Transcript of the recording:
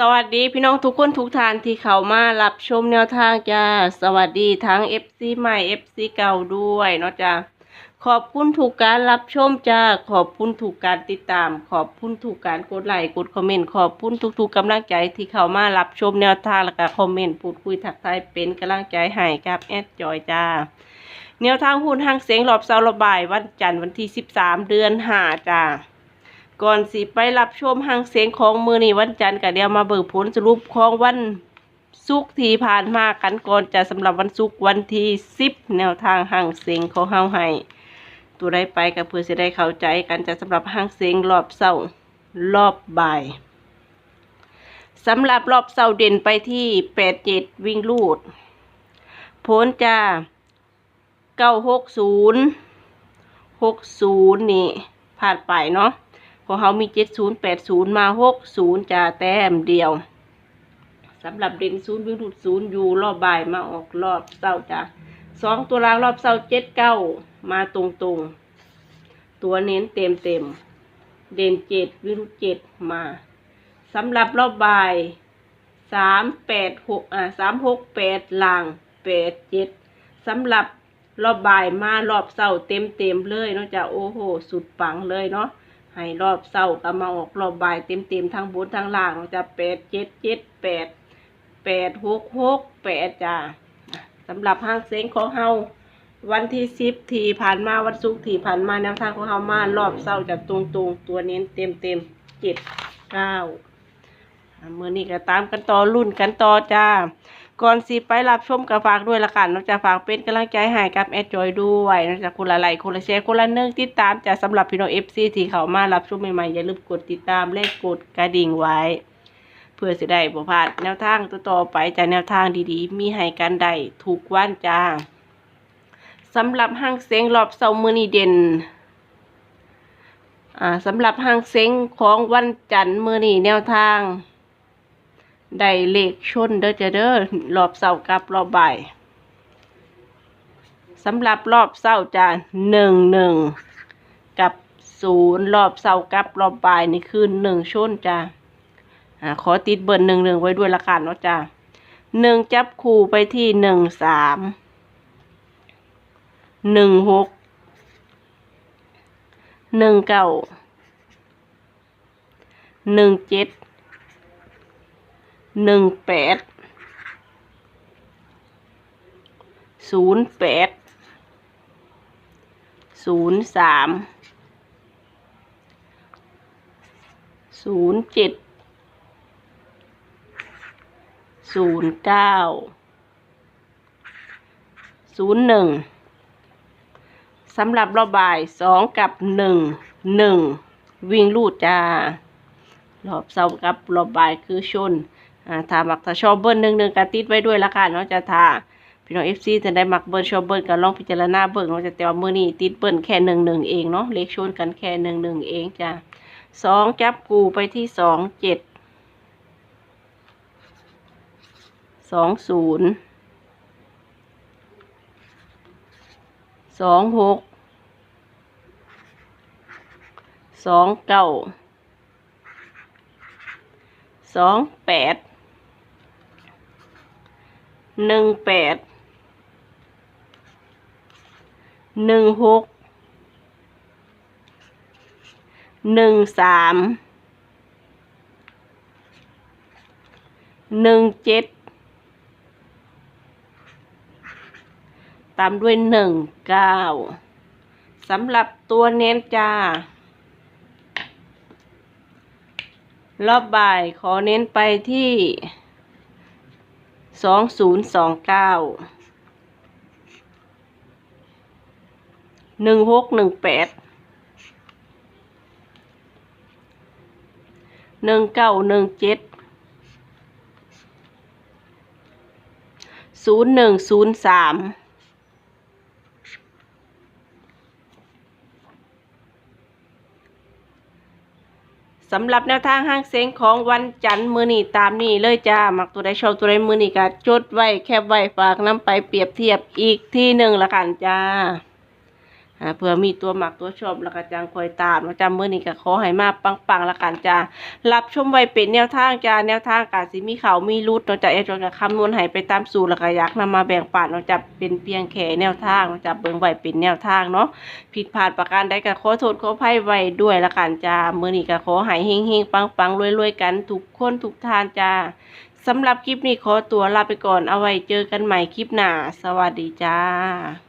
สวัสดีพี่น้องทุกคนทุกท่านที่เข้ามารับชมแนวทางจ้าสวัสดีทั้ง FC ใหม่ FC เก่าด้วยเนาะจ้าขอบคุณถูกการรับชมจ้าขอบคุณถูกการติดตาม ขอบคุณถูกการกดไลค์กดคอมเมนต์ขอบคุณทุกๆกำลังใจที่เข้ามารับชมแนวทางแล้วก็คอมเมนต์พูดคุยทักทายเป็นกำลังใจให้กับแอดจอยจ้าแนวทางหุ้นห้างเสียงรอบเสาระบายวันจันทร์วันที่ 13 เดือน5จ้า ก่อนสิไปรับชมหางเสียงของมือนี้วันจันทร์ก็เดี๋ยวมาเบิกผลสรุปของวันศุกร์ที่ผ่านมากันก่อนจะสำหรับวันศุกร์วันที่สิบแนวทางหางเสียงของเฮาให้ตัวได้ไปก็เพื่อจะได้เข้าใจกันจะสำหรับหางเสียงรอบเสาร์รอบบ่ายสำหรับรอบเสาร์เด่นไปที่แปดเจ็ดวิ่งลูดผลจะเก้าหกศูนย์หกศูนย์นี่ผ่านไปเนาะ ของเขามีเจ็ดศูนย์แปดศูนย์มาหกศูนย์จะแต้มเดียวสำหรับเด่นศูนย์วิรุตศูนย์อยู่รอบบ่ายมาออกรอบเศร้าจ้ะสองตัวรางรอบเศร้าเจ็ดเก้ามาตรงตรงตัวเน้นเต็มเต็มเด่นเจ็ดวิรุตเจ็ดมาสำหรับรอบบ่ายสามแปดหกอ่าสามหกแปดลางแปดเจ็ดสำหรับรอบบ่ายมารอบเศร้าเต็มเต็มเลยเนาะจ้ะโอ้โห สุดปังเลยเนาะ ให้รอบเศร้าก็มาออกรอบบ่ายเต็มเต็มๆทั้งบนทั้งล่างจะแปดเจ็ดเจ็ดแปดแปดหกหกแปดจ้าสำหรับห้างเซ็งของเฮาวันที่สิบที่ผ่านมาวันศุกร์ที่ผ่านมาแนวทางของเฮามารอบเศร้าจะตรงตรงตัวเน้นเต็มเต็มเจ็ดเก้าเมื่อนี้ก็ตามกันต่อรุ่นกันต่อจ้า ก่อนสิไปรับชมกับฝากด้วยละกันเนาะจะฝากเป็นกำลังใจให้กับแอดจอยด้วยนาะจะคนละไลค์คนละแชร์คนละหนึงติดตามจะสำหรับพี่น้องเอฟซีที่เขามารับชมใหม่ๆอย่าลืมกดติดตามและกดกระดิ่งไว้ เพื่อจะได้บ่พลาดแนวทางต่อไปจากแนวทางดีๆ มีให้กันได้ทุกวันจ้าสำหรับห้างเซ็งรอบเสาร์มือนีเด่นอ่าสำหรับห้างเซ็งของวันจันทร์มือนีแนวทาง ได้เลขชนเด้อจะเด้อรอบเสาร์กับรอบบ่ายสำหรับรอบเสาร์จะหนึ่งหนึ่งกับศูนย์รอบเสาร์กับรอบบ่ายนี่คือหนึ่งชนจ้าอ่าขอติดเบอร์หนึ่งหนึ่งไว้ด้วยละกันเนาะจ้าหนึ่งจับคู่ไปที่หนึ่งสามหนึ่งหกหนึ่งเก้าหนึ่งเจ็ด หนึ่งแปดศูนย์แปดศูนย์สามศูนย์เจ็ดศูนย์เก้าศูนย์หนึ่งสำหรับรอบบ่ายสองกับหนึ่งหนึ่งวิ่งลูดจ้ารอบเสาร์กับรอบบ่ายคือชน ถ้ามักถ้าชอบเบิ้ลหนึ่งหนึ่งก็ติดไว้ด้วยละกันเนาะจะถ้าพี่น้องเอฟซีจะได้มักเบิ้ลชอบเบิ้ลก็ลองพิจารณาเบิ้ลเนาะจะแต่ว่ามือนี้ติดเบิ้ลแค่หนึ่งหนึ่งเองเนาะเลขชนกันแค่หนึ่งหนึ่งเองจ้ะสองจับกูไปที่สองเจ็ดสองศูนย์สองหกสองเก้าสองแปด หนึ่งแปดหนึ่งหกหนึ่งสามหนึ่งเจ็ดตามด้วยหนึ่งเก้าสำหรับตัวเน้นจ้า รอบบ่ายขอเน้นไปที่ สองศูนย์สองเก้าหนึ่งหกหนึ่งแปดหนึ่งเก้าหนึ่งเจ็ดศูนย์หนึ่งศูนย์สาม สำหรับแนวทางห้างเซ็งของวันจันทร์มือนี่ตามนี่เลยจ้ามักตัวใดชอบตัวใดมือนี่ก็จดไว้แคบไว้ฝากน้ำไปเปรียบเทียบอีกที่หนึ่งละกันจ้าอ่า เผื่อมีตัวหมักตัวชอบแล้วก็จังคอยตามเนาะจ้ามื้อนี้ก็ขอให้มาปังๆแล้วกันจ้ารับชมไว้เป็นแนวทางจ้าแนวทางการสิมีเขามีรุดเนาะจ้าเอจนก็คำนวณให้ไปตามสูตรแล้วก็อยากนำมาแบ่งปันเนาะจ้าเป็นเพียงแค่แนวทางเนาะจ้าเบิ่งไว้เป็นแนวทางเนาะผิดพลาดประการใดก็ขอโทษขออภัยไว้ด้วยละกันจ้ามื้อนี้ก็ขอให้เฮงๆปังๆรวยๆกันทุกคนทุกทานจ้าสำหรับคลิปนี้ขอตัวลาไปก่อนเอาไว้เจอกันใหม่คลิปหน้าสวัสดีจ้า